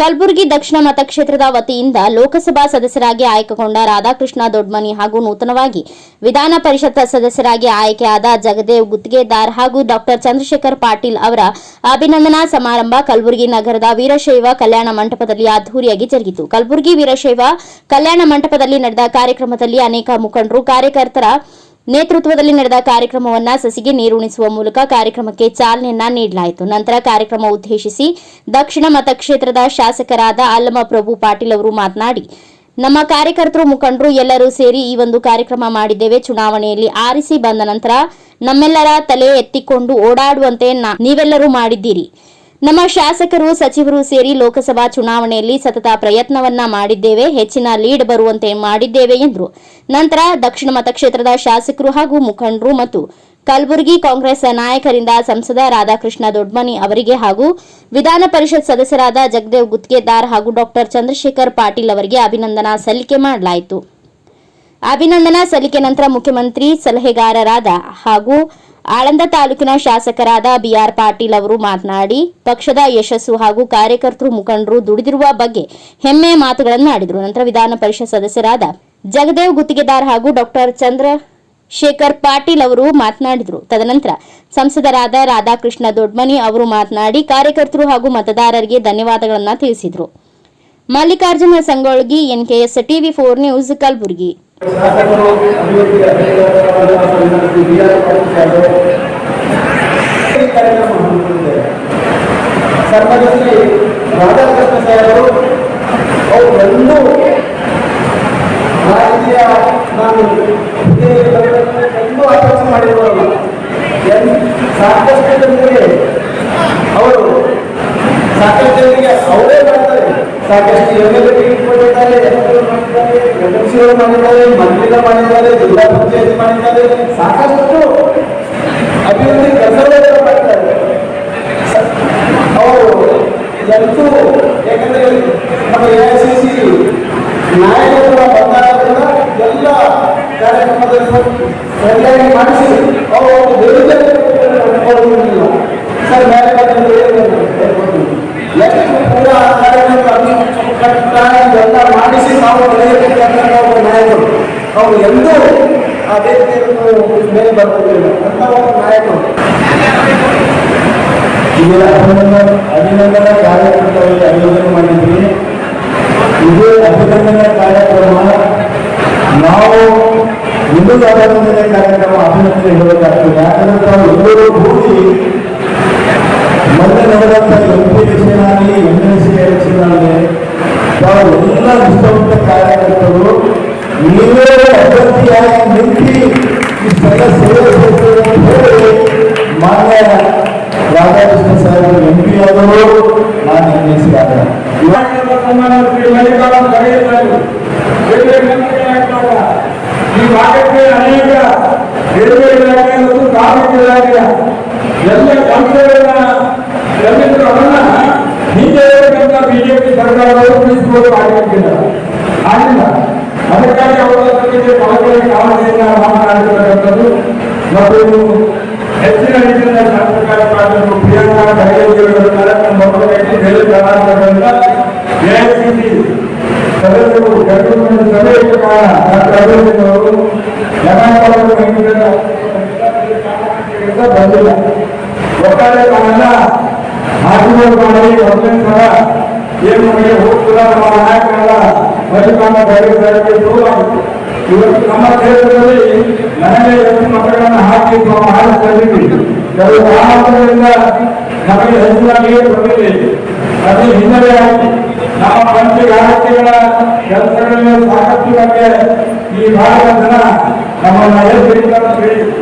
ಕಲಬುರಗಿ ದಕ್ಷಿಣ ಮತಕ್ಷೇತ್ರದ ವತಿಯಿಂದ ಲೋಕಸಭಾ ಸದಸ್ಯರಾಗಿ ಆಯ್ಕೆಗೊಂಡ ರಾಧಾಕೃಷ್ಣ ದೊಡ್ಮನಿ ಹಾಗೂ ನೂತನವಾಗಿ ವಿಧಾನ ಪರಿಷತ್ ಸದಸ್ಯರಾಗಿ ಆಯ್ಕೆಯಾದ ಜಗದೇವ್ ಗುತ್ತಿಗೆದಾರ್ ಹಾಗೂ ಡಾಕ್ಟರ್ ಚಂದ್ರಶೇಖರ್ ಪಾಟೀಲ್ ಅವರ ಅಭಿನಂದನಾ ಸಮಾರಂಭ ಕಲಬುರಗಿ ನಗರದ ವೀರಶೈವ ಕಲ್ಯಾಣ ಮಂಟಪದಲ್ಲಿ ಅದ್ದೂರಿಯಾಗಿ ಜರುಗಿತು. ಕಲಬುರಗಿ ವೀರಶೈವ ಕಲ್ಯಾಣ ಮಂಟಪದಲ್ಲಿ ನಡೆದ ಕಾರ್ಯಕ್ರಮದಲ್ಲಿ ಅನೇಕ ಮುಖಂಡರು, ಕಾರ್ಯಕರ್ತರ ನೇತೃತ್ವದಲ್ಲಿ ನಡೆದ ಕಾರ್ಯಕ್ರಮವನ್ನ ಸಸಿಗೆ ನೀರುಣಿಸುವ ಮೂಲಕ ಕಾರ್ಯಕ್ರಮಕ್ಕೆ ಚಾಲನೆಯನ್ನ ನೀಡಲಾಯಿತು. ನಂತರ ಕಾರ್ಯಕ್ರಮ ಉದ್ದೇಶಿಸಿ ದಕ್ಷಿಣ ಮತಕ್ಷೇತ್ರದ ಶಾಸಕರಾದ ಅಲ್ಲಮ ಪ್ರಭು ಪಾಟೀಲ್ ಅವರು ಮಾತನಾಡಿ, ನಮ್ಮ ಕಾರ್ಯಕರ್ತರು, ಮುಖಂಡರು ಎಲ್ಲರೂ ಸೇರಿ ಈ ಒಂದು ಕಾರ್ಯಕ್ರಮ ಮಾಡಿದ್ದೇವೆ. ಚುನಾವಣೆಯಲ್ಲಿ ಆರಿಸಿ ಬಂದ ನಂತರ ನಮ್ಮೆಲ್ಲರ ತಲೆ ಎತ್ತಿಕೊಂಡು ಓಡಾಡುವಂತೆ ನೀವೆಲ್ಲರೂ ಮಾಡಿದ್ದೀರಿ. ನಮ್ಮ ಶಾಸಕರು, ಸಚಿವರು ಸೇರಿ ಲೋಕಸಭಾ ಚುನಾವಣೆಯಲ್ಲಿ ಸತತ ಪ್ರಯತ್ನವನ್ನ ಮಾಡಿದ್ದೇವೆ, ಹೆಚ್ಚಿನ ಲೀಡ್ ಬರುವಂತೆ ಮಾಡಿದ್ದೇವೆ ಎಂದರು. ನಂತರ ದಕ್ಷಿಣ ಮತಕ್ಷೇತ್ರದ ಶಾಸಕರು ಹಾಗೂ ಮುಖಂಡರು ಮತ್ತು ಕಲಬುರಗಿ ಕಾಂಗ್ರೆಸ್ ನಾಯಕರಿಂದ ಸಂಸದ ರಾಧಾಕೃಷ್ಣ ದೊಡ್ಮನಿ ಅವರಿಗೆ ಹಾಗೂ ವಿಧಾನ ಪರಿಷತ್ ಸದಸ್ಯರಾದ ಜಗದೇವ್ ಗುತ್ಗೆದಾರ್ ಹಾಗೂ ಡಾಕ್ಟರ್ ಚಂದ್ರಶೇಖರ್ ಪಾಟೀಲ್ ಅವರಿಗೆ ಅಭಿನಂದನಾ ಸಲ್ಲಿಕೆ ಮಾಡಲಾಯಿತು. ಅಭಿನಂದನಾ ಸಲ್ಲಿಕೆ ನಂತರ ಮುಖ್ಯಮಂತ್ರಿ, ಸಲಹೆಗಾರರಾದ ಹಾಗೂ ಆಳಂದ ತಾಲೂಕಿನ ಶಾಸಕರಾದ ಬಿಆರ್ ಪಾಟೀಲ್ ಅವರು ಮಾತನಾಡಿ, ಪಕ್ಷದ ಯಶಸ್ಸು ಹಾಗೂ ಕಾರ್ಯಕರ್ತರು ಮುಖಂಡರು ದುಡಿದಿರುವ ಬಗ್ಗೆ ಹೆಮ್ಮೆಯ ಮಾತುಗಳನ್ನು ಆಡಿದರು. ನಂತರ ವಿಧಾನ ಪರಿಷತ್ ಸದಸ್ಯರಾದ ಜಗದೇವ್ ಗುತ್ತಿಗೆದಾರ್ ಹಾಗೂ ಡಾಕ್ಟರ್ ಚಂದ್ರ ಶೇಖರ್ ಪಾಟೀಲ್ ಅವರು ಮಾತನಾಡಿದರು. ತದನಂತರ ಸಂಸದರಾದ ರಾಧಾಕೃಷ್ಣ ದೊಡ್ಮನಿ ಅವರು ಮಾತನಾಡಿ, ಕಾರ್ಯಕರ್ತರು ಹಾಗೂ ಮತದಾರರಿಗೆ ಧನ್ಯವಾದಗಳನ್ನು ತಿಳಿಸಿದರು. Mallikarjuna Sangolgi NKS TV four news, Kalaburagi. ಶಾಸಕರು ರಾಧಾಕೃಷ್ಣ ಸಾಹೇಬರು ಅವರು ಎಲ್ಲೂ ನಾನು ಎಲ್ಲೂ ಮಾಡಿರೋಲ್ಲ ಎನ್ ಸಾಕಷ್ಟು ಜನರಿಗೆ ಅವರು ಸಾಕಷ್ಟು ಜನರಿಗೆ ಅವರೇ ಮಾಡ್ತಾರೆ. ಸಾಕಷ್ಟು ಎಂ ಎಲ್ ಟಿಕೆಟ್ ಕೊಟ್ಟಿದ್ದಾರೆ ಎಫ್ಎಂಸಿಗಳು ಮಾಡಿದ್ದಾರೆ ಮಂತ್ರಿಗಳು ಮಾಡಿದ್ದಾರೆ ಜಿಲ್ಲಾ ಪಂಚಾಯತ್ ಮಾಡಿದ್ದಾರೆ ಸಾಕಷ್ಟು ಅಭಿವೃದ್ಧಿ ಕೆಲಸಗಳನ್ನು ಮಾಡ್ತಾರೆ ಸ- ಅವರು ಎಂತೂ ಯಾಕಂದ್ರೆ ನಮ್ಮ ಎ ಐ ಸಿ ಸಿ ನಾಯಕರು ಬಂದಾದ್ರಿಂದ ಎಲ್ಲ ಕಾರ್ಯಕ್ರಮದಲ್ಲಿ ಸರಿಯಾಗಿ ಮಾಡಿಸಿ ಅವರು ಒಂದು ವಿರುದ್ಧ ಪಡ್ಕೊಂಡಿಲ್ಲ ಸರ್ ಮೇಲೆ ಬಂದು ಎಷ್ಟು ಪೂರ ಕಾರ್ಯಕ್ರಮ ಅಭಿಕಟ್ಟ ಎಲ್ಲ ಮಾಡಿಸಿ ನಾವು ಬೆಳೆಯಬೇಕಂತ ಒಬ್ಬ ನಾಯಕರು ಅವರು ಎಂದೂ ಆ ವೇದಿಕೆಯನ್ನು ಮೇಲೆ ಬರ್ತಿರಲಿಲ್ಲ ಅಂತ ಒಬ್ಬ ನಾಯಕರು. ಈಗ ಅಭಿನಂದನ ಅಭಿನಂದನಾ ಕಾರ್ಯಕ್ರಮದಲ್ಲಿ ಆಯೋಜನೆ ಮಾಡಿದ್ವಿ ಇದೇ ಅಭಿನಂದನಾ ಕಾರ್ಯಕ್ರಮ, ನಾವು ಹಿಂದೂ ಅಭಿನಂದನೆ ಕಾರ್ಯಕ್ರಮ ಅಭಿನಂದನೆ ಹೇಳಬೇಕಾಗ್ತದೆ ಯಾಕಂದ್ರೆ ತಾವು ಎಲ್ಲರೂ ಕೂಡಿ ಮೊನ್ನೆ ನಡೆದಂತ ಎಂ ಪಿ ಎಲೆಕ್ಷನ್ ಆಗಲಿ ಎಂ ಎಲ್ ಸಿ ಎಲೆಕ್ಷನ್ ಆಗಲಿ ತಾವು ಎಲ್ಲ ನಿಂತು ಇಷ್ಟೆಲ್ಲ ಸೇವೆ ಸಲ್ಲಿಸಿದ್ದೀರಿ ಅಂತ ಹೇಳಿ ಮಾನ್ಯ ರಾಧಾಕೃಷ್ಣ ಸಾಹೇಬರು ಎಂ ಪಿ ಆದವರು ನಾನು ಎಂ ಎಲ್ ಸಿ ಆದ ಈ ಭಾಗಕ್ಕೆ ಅನೇಕ ರೈಲ್ವೆ ಇಲಾಖೆ ಮತ್ತು ಕಾರ್ಮಿಕ ಇಲಾಖೆಯ ಎಲ್ಲ ಸಂಸ್ಥೆಗಳನ್ನ ರವೀಂದ್ರವನ್ನ ಹಿಂದೆ ಇರತಕ್ಕಂಥ ಬಿಜೆಪಿ ಸರ್ಕಾರಗಳು ಉಳಿಸಿಕೊಂಡು ಆಗಿರ್ತಿಲ್ಲ ಆಗಿಲ್ಲ ಅದಕ್ಕಾಗಿ ಅವರ ಬಗ್ಗೆ ಬಹಳ ಕಾಳಜಿಯಿಂದ ಮಾತನಾಡಿರ್ತಕ್ಕಂಥದ್ದು ಮತ್ತು ಹೆಚ್ಚಿನ ರೀತಿಯಿಂದ ಶಾಸಕ ಕಾರ್ಯಕರ್ತರು ಪ್ರಿಯಾಂಕಾ ಖರ್ಗೆಯವರಿದ್ದಾರೆ ನಮ್ಮ ಮಕ್ಕಳಿಗೆ ಬೇರೆ ಕರ್ನಾಟಕದಿಂದ ಎಐಸಿಸಿ ಸದಸ್ಯರು ಕರ್ಕೊಂಡು ಸಭೆಯ ಕಾರಣ ಡಾಕ್ಟರ್ ಅಭಿವೃದ್ಧಿ ಅವರು ಜನಾಂಗವನ್ನು ಬಂದಿಲ್ಲ ಒಟ್ಟಾರೆ ನಾವೆಲ್ಲ ಆಶೀರ್ವಾದ ಮಾಡಿ ಒಂದನೇ ಸಲ ಏನು ನಮಗೆ ಹೋಗ್ತಿಲ್ಲ ನಮ್ಮ ನಾಯಕರೆಲ್ಲ ಮಲ್ಲಿಕಾರ್ಜುನ ಖರ್ಗೆ ಸಾಹೇಬರಿಗೆ ಶುರುವಾಯಿತು ಇವತ್ತು ನಮ್ಮ ಕ್ಷೇತ್ರದಲ್ಲಿ ನನಗೆ ಎಷ್ಟು ಮತಗಳನ್ನು ಹಾಕಿ ಹಾರಿಸ್ತಿದ್ದೀವಿ ಕೆಲವು ಕಾರಣಗಳಿಂದ ನಮಗೆ ಹೆಚ್ಚಿನ ನೀರು ಬಂದಿದೆ ಅದು ಹಿನ್ನೆಲೆಯಾಗಿ ನಮ್ಮ ಪಂಚ ವ್ಯವಸ್ಥೆಗಳ ಕೆಲಸಗಳಲ್ಲಿ ಸಾಕಷ್ಟು ಬಗ್ಗೆ ಈ ಭಾಗದ ಜನ ನಮ್ಮನ್ನ ಎದುರಿದ್ದಾರೆ